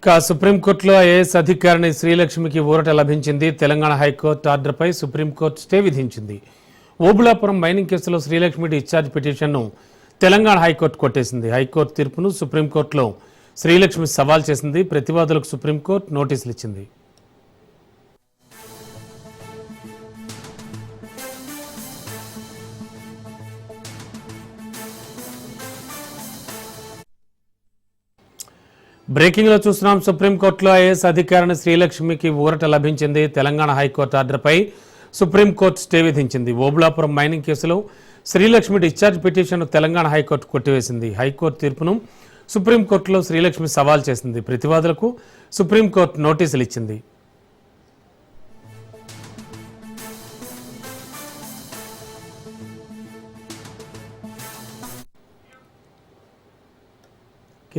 ఇక సుప్రీంకోర్టులో ఐఏఎస్ అధికారిని శ్రీలక్ష్మికి ఊరట లభించింది. తెలంగాణ హైకోర్టు ఆర్డర్పై సుప్రీంకోర్టు స్టే విధించింది. ఓబులాపురం మైనింగ్ కేసులో శ్రీలక్ష్మి డిశ్చార్జ్ పిటిషన్ను తెలంగాణ హైకోర్టు కొట్టేసింది. హైకోర్టు తీర్పును సుప్రీంకోర్టులో శ్రీలక్ష్మి సవాల్ చేసింది. ప్రతివాదులకు సుప్రీంకోర్టు నోటీసులు ఇచ్చింది. బ్రేకింగ్లో చూస్తున్నాం. సుప్రీంకోర్టులో ఐఏఎస్ అధికారిని శ్రీలక్ష్మికి ఊరట లభించింది. తెలంగాణ హైకోర్టు ఆర్డర్పై సుప్రీంకోర్టు స్టే విధించింది. ఓబులాపురం మైనింగ్ కేసులో Srilakshmi discharge petition Telangana high court కొట్టివేసింది. హైకోర్టు తీర్పును సుప్రీంకోర్టులో శ్రీలక్ష్మి సవాల్ చేసింది. ప్రతివాదులకు సుప్రీంకోర్టు నోటీసులు ఇచ్చింది.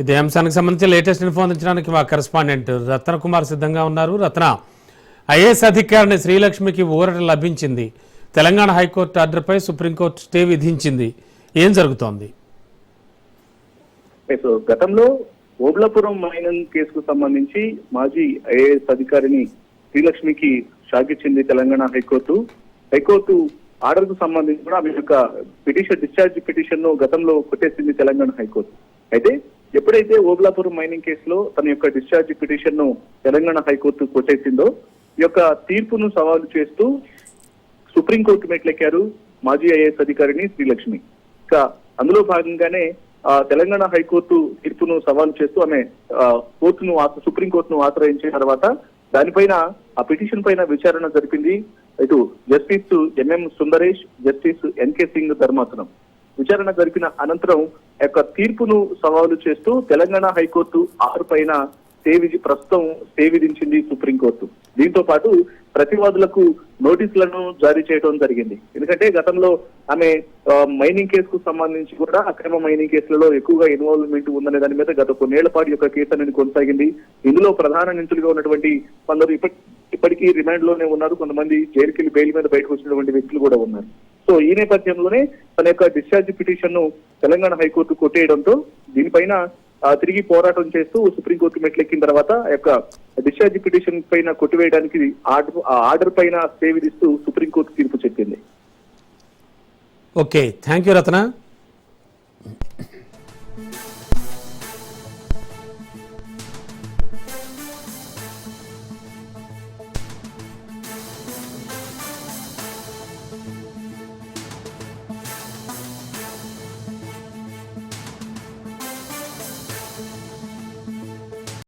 ఇదే అంశానికి సంబంధించి లేటెస్ట్ ఇన్ఫో అందించడానికి మా కరెస్పాండెంట్ రత్న కుమార్ సిద్ధంగా ఉన్నారు. రత్న ఐఏఎస్ అధికారిని శ్రీలక్ష్మికి ఊరట లభించింది. తెలంగాణ హైకోర్టు ఆర్డర్పై సుప్రీంకోర్టు స్టే విధించింది. ఏం జరుగుతోంది? గతంలో ఓబ్లాపురం మైనింగ్ కేసుకు సంబంధించి మాజీ ఐఏఎస్ అధికారిని శ్రీలక్ష్మికి షాక్ ఇచ్చింది తెలంగాణ హైకోర్టు. హైకోర్టు ఆర్డర్కు సంబంధించి కూడా ఆమె యొక్క పిటిషన్ డిశ్చార్జ్ పిటిషన్ను గతంలో కొట్టేసింది తెలంగాణ హైకోర్టు. అయితే ఎప్పుడైతే ఓబ్లాపురం మైనింగ్ కేసులో తన యొక్క డిశ్చార్జ్ పిటిషన్ను తెలంగాణ హైకోర్టు కొట్టేసిందో ఈ యొక్క తీర్పును సవాలు చేస్తూ సుప్రీంకోర్టు మెట్లెక్కారు మాజీ ఐఏఎస్ అధికారిని శ్రీలక్ష్మి. ఇక అందులో భాగంగానే ఆ, తెలంగాణ హైకోర్టు తీర్పును సవాలు చేస్తూ ఆమె కోర్టును సుప్రీంకోర్టును ఆశ్రయించిన తర్వాత దానిపైన ఆ పిటిషన్ పైన విచారణ జరిపింది. ఇటు justice MM Sundaresh justice NK Singh ధర్మాసనం. విచారణ జరిపిన అనంతరం యొక్క తీర్పును సవాలు చేస్తూ తెలంగాణ హైకోర్టు ఆరు పైన స్టే విధి ప్రస్తుతం స్టే విధించింది సుప్రీంకోర్టు. దీంతో పాటు ప్రతివాదులకు నోటీసులను జారీ చేయడం జరిగింది. ఎందుకంటే గతంలో ఆమె మైనింగ్ కేసుకు సంబంధించి కూడా అక్రమ మైనింగ్ కేసులలో ఎక్కువగా ఇన్వాల్వ్మెంట్ ఉందనే దాని మీద గత కొన్నేళ్ళ పాటు యొక్క కేసు అనేది కొనసాగింది. ఇందులో ప్రధాన నిందితులుగా ఉన్నటువంటి కొందరు ఇప్పటి ఇప్పటికీ రిమాండ్లోనే ఉన్నారు. కొంతమంది జైలుకి బెయిల్ మీద బయటకు వచ్చినటువంటి వ్యక్తులు కూడా ఉన్నారు. సో ఈ నేపథ్యంలోనే తన యొక్క డిశ్చార్జ్ పిటిషన్ను తెలంగాణ హైకోర్టు కొట్టేయడంతో దీనిపైన తిరిగి పోరాటం చేస్తూ సుప్రీంకోర్టు మెట్లెక్కిన తర్వాత యొక్క డిశ్చార్జ్ పిటిషన్ పైన కొట్టివేయడానికి ఆర్డర్ ఆ ఆర్డర్ పైన స్టే విధిస్తూ సుప్రీంకోర్టు తీర్పు చెప్పింది. ఓకే. Thank you Ratna.